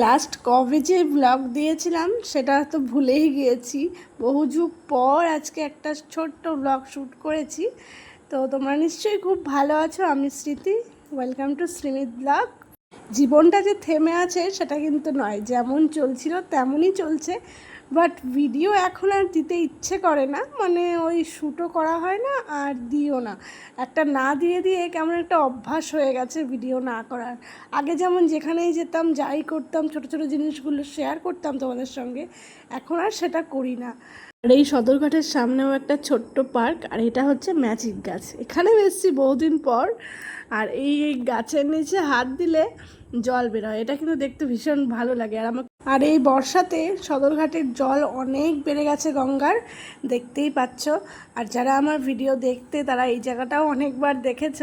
Last কবে যে blog দিয়েছিলাম, সেটা তো ভুলেই গিয়েছি। বহু যুগ পর আজকে একটা ছোট্ট ব্লগ শ্যুট করেছি। তো তোমরা নিশ্চয়ই খুব ভালো আছো, আমি স্মৃতি। ওয়েলকাম টু শ্রীমিত ব্লগ জীবনটা যে থেমে আছে, সেটা কিন্তু নয়। যেমন চলছিল, তেমনই চলছে। বাট ভিডিও এখন আর দিতে ইচ্ছে করে না। মানে ওই শ্যুটও করা হয় না আর দিও না। একটা না দিয়ে দিয়ে কেমন একটা অভ্যাস হয়ে গেছে ভিডিও না করার। আগে যেমন যেখানেই যেতাম, যাই করতাম, ছোট ছোট জিনিসগুলো শেয়ার করতাম তোমাদের সঙ্গে। এখন আর সেটা করি না। আর এই সদরঘাটের সামনেও একটা ছোট্ট পার্ক, আর এটা হচ্ছে ম্যাজিক গাছ। এখানে এসেছি বহুদিন পর। আর এই গাছের নিচে হাত দিলে জল বেরোয়। এটা কিন্তু দেখতে ভীষণ ভালো লাগে। আর আমার আর এই বর্ষাতে সদরঘাটের জল অনেক বেড়ে গেছে গঙ্গার। দেখতেই পাচ্ছ। আর যারা আমার ভিডিও দেখতে, তারা এই জায়গাটাও অনেকবার দেখেছ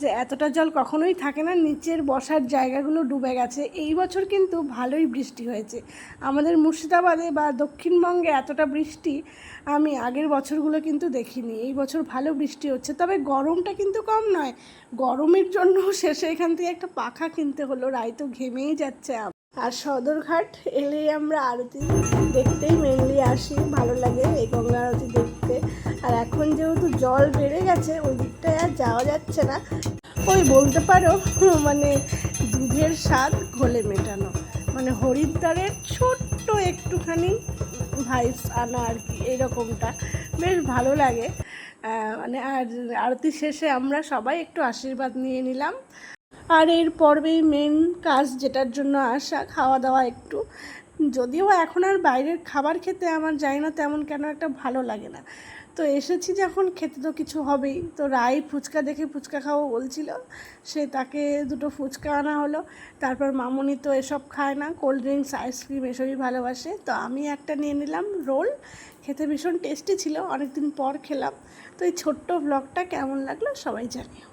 যে এতটা জল কখনোই থাকে না। নিচের বসার জায়গাগুলো ডুবে গেছে। এই বছর কিন্তু ভালোই বৃষ্টি হয়েছে। আমাদের মুর্শিদাবাদে বা দক্ষিণবঙ্গে এতটা বৃষ্টি আমি আগের বছরগুলো কিন্তু দেখিনি। এই বছর ভালো বৃষ্টি হচ্ছে। তবে গরমটা কিন্তু কম নয়। গরমের জন্য শেষে এখান থেকে একটা পাখা কিনতে হলো। রায় তো ঘেমেই যাচ্ছে আর সদরঘাট এলেই আমরা আরতি দেখতেই মেনলি আসি, ভালো লাগে এই গঙ্গা আরতি দেখতে। আর এখন যেহেতু জল বেড়ে গেছে, ওই দিকটায় আর যাওয়া যাচ্ছে না। ওই বলতে পারো মানে দুধের স্বাদ ঘোলে মেটানো। মানে হরিদ্বারের ছোট্ট একটুখানি ভাইবস আনা আর কি, এরকমটা। বেশ ভালো লাগে। মানে আর আরতি শেষে আমরা সবাই একটু আশীর্বাদ নিয়ে নিলাম। আর এর পর্বেই মেন কাজ যেটার জন্য আসা, খাওয়া দাওয়া একটু। যদিও এখন আর বাইরের খাবার খেতে আমার যাই না তেমন কেন একটা ভালো লাগে না। তো এসেছি যখন, খেতে তো কিছু হবেই। তো রাই ফুচকা দেখে ফুচকা খাব বলছিল। সে তাকে দুটো ফুচকা আনা হলো। তারপর মামুনি তো এসব খায় না। কোল্ড ড্রিঙ্কস, আইসক্রিম এসবই ভালোবাসে। তো আমি একটা নিয়ে নিলাম রোল। খেতে ভীষণ টেস্টি ছিল। অনেকদিন পর খেলাম। তো এই ছোট্ট ব্লগটা কেমন লাগল সবাই জানিও।